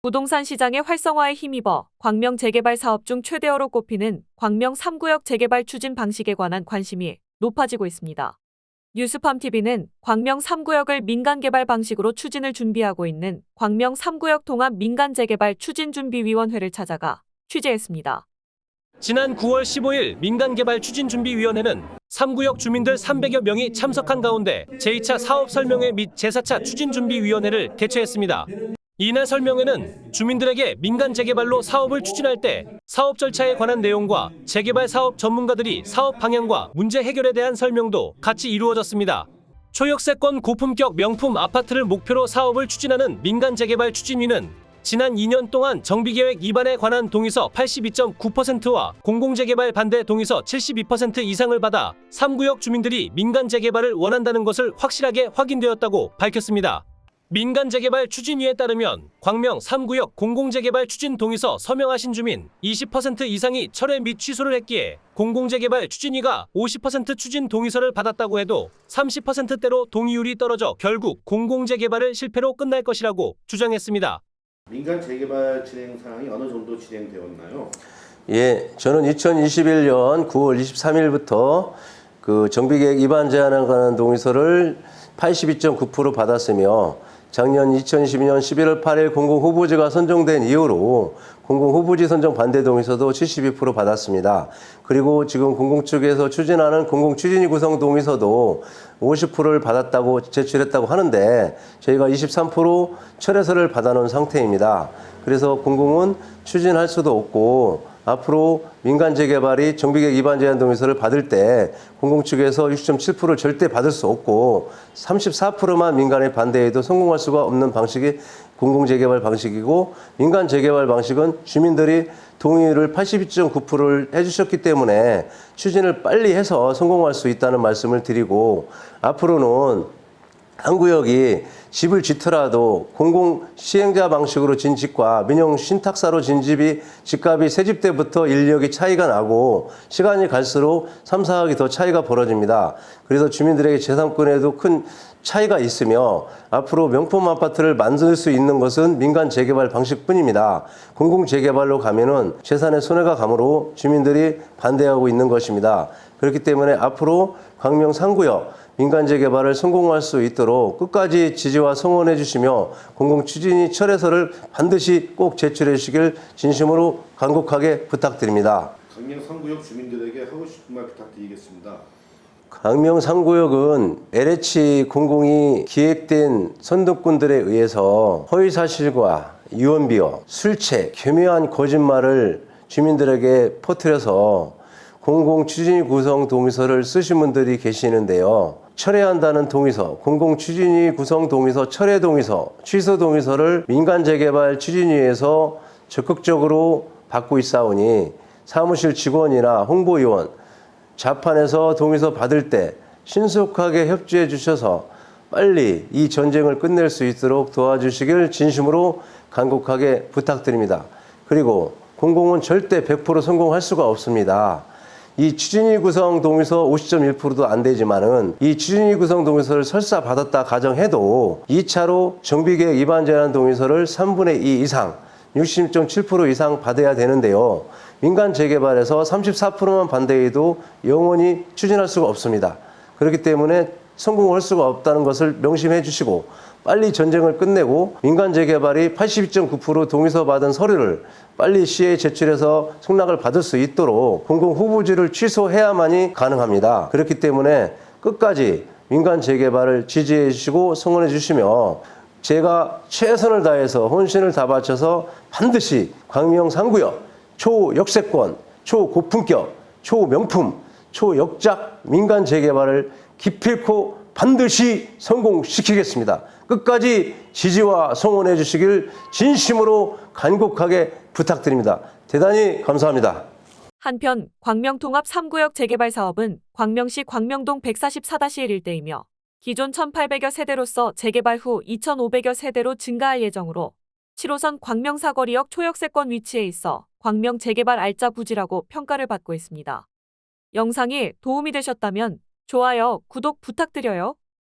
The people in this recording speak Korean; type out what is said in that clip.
부동산 시장의 활성화에 힘입어 광명 재개발 사업 중 최대어로 꼽히는 광명 3구역 재개발 추진 방식에 관한 관심이 높아지고 있습니다. 뉴스팜 TV는 광명 3구역을 민간 개발 방식으로 추진을 준비하고 있는 광명 3구역 통합 민간 재개발 추진준비위원회를 찾아가 취재했습니다. 지난 9월 15일 민간개발추진준비위원회는 3구역 주민들 300여 명이 참석한 가운데 제2차 사업 설명회 및 제4차 추진준비위원회를 개최했습니다. 이날 설명회는 주민들에게 민간 재개발로 사업을 추진할 때 사업 절차에 관한 내용과 재개발 사업 전문가들이 사업 방향과 문제 해결에 대한 설명도 같이 이루어졌습니다. 초역세권 고품격 명품 아파트를 목표로 사업을 추진하는 민간 재개발 추진위는 지난 2년 동안 정비계획 위반에 관한 동의서 82.9%와 공공재개발 반대 동의서 72% 이상을 받아 3구역 주민들이 민간 재개발을 원한다는 것을 확실하게 확인되었다고 밝혔습니다. 민간 재개발 추진위에 따르면 광명 3구역 공공재개발 추진 동의서 서명하신 주민 20% 이상이 철회 및 취소를 했기에 공공재개발 추진위가 50% 추진 동의서를 받았다고 해도 30%대로 동의율이 떨어져 결국 공공재개발을 실패로 끝날 것이라고 주장했습니다. 민간 재개발 진행 사항이 어느 정도 진행되었나요? 예, 저는 2021년 9월 23일부터 그 정비계획 위반 제한에 관한 동의서를 82.9% 받았으며 작년 2022년 11월 8일 공공 후보지가 선정된 이후로 공공 후보지 선정 반대 동의서도 72% 받았습니다. 그리고 지금 공공 측에서 추진하는 공공 추진위 구성 동의서도 50%를 받았다고 제출했다고 하는데 저희가 23% 철회서를 받아놓은 상태입니다. 그래서 공공은 추진할 수도 없고 앞으로 민간 재개발이 정비계획 위반 제한 동의서를 받을 때 공공 측에서 60.7%를 절대 받을 수 없고 34%만 민간의 반대에도 성공할 수가 없는 방식이 공공 재개발 방식이고 민간 재개발 방식은 주민들이 동의를 82.9%를 해주셨기 때문에 추진을 빨리 해서 성공할 수 있다는 말씀을 드리고 앞으로는 한 구역이 집을 짓더라도 공공 시행자 방식으로 진 집과 민영 신탁사로 진 집이 집값이 새 집 때부터 인력이 차이가 나고 시간이 갈수록 3, 4억이 더 차이가 벌어집니다. 그래서 주민들에게 재산권에도 큰 차이가 있으며 앞으로 명품 아파트를 만들 수 있는 것은 민간 재개발 방식뿐입니다. 공공 재개발로 가면은 재산에 손해가 가므로 주민들이 반대하고 있는 것입니다. 그렇기 때문에 앞으로 광명 3구역 민간 재 개발을 성공할 수 있도록 끝까지 지지와 성원해 주시며 공공 추진위 철회서를 반드시 꼭 제출해 주시길 진심으로 간곡하게 부탁드립니다. 강명 3구역 주민들에게 하고 싶은 말 부탁드리겠습니다. 강명 3구역은 LH 공공이 기획된 선동꾼들에 의해서 허위 사실과 유언비어, 술책, 교묘한 거짓말을 주민들에게 퍼뜨려서 공공 추진위 구성 동의서를 쓰신 분들이 계시는데요. 철회한다는 동의서, 공공 추진위 구성 동의서, 철회 동의서, 취소 동의서를 민간 재개발 추진위에서 적극적으로 받고 있사오니 사무실 직원이나 홍보위원, 자판에서 동의서 받을 때 신속하게 협조해 주셔서 빨리 이 전쟁을 끝낼 수 있도록 도와주시길 진심으로 간곡하게 부탁드립니다. 그리고 공공은 절대 100% 성공할 수가 없습니다. 이 추진위 구성 동의서 50.1%도 안 되지만은 이 추진위 구성 동의서를 설사 받았다 가정해도 2차로 정비계획 위반 제한 동의서를 3분의 2 이상 60.7% 이상 받아야 되는데요. 민간 재개발에서 34%만 반대해도 영원히 추진할 수가 없습니다. 그렇기 때문에 성공할 수가 없다는 것을 명심해 주시고 빨리 전쟁을 끝내고 민간 재개발이 82.9% 동의서 받은 서류를 빨리 시에 제출해서 승낙을 받을 수 있도록 공공 후보지를 취소해야만이 가능합니다. 그렇기 때문에 끝까지 민간 재개발을 지지해 주시고 성원해 주시며 제가 최선을 다해서 혼신을 다 바쳐서 반드시 광명 3구역 초역세권, 초고품격, 초명품, 초역작 민간 재개발을 기필코 반드시 성공시키겠습니다. 끝까지 지지와 성원해 주시길 진심으로 간곡하게 부탁드립니다. 대단히 감사합니다. 한편 광명통합 3구역 재개발 사업은 광명시 광명동 144-1 일대이며 기존 1,800여 세대로서 재개발 후 2,500여 세대로 증가할 예정으로 7호선 광명사거리역 초역세권 위치에 있어 광명 재개발 알짜 부지라고 평가를 받고 있습니다. 영상이 도움이 되셨다면 좋아요, 구독 부탁드려요.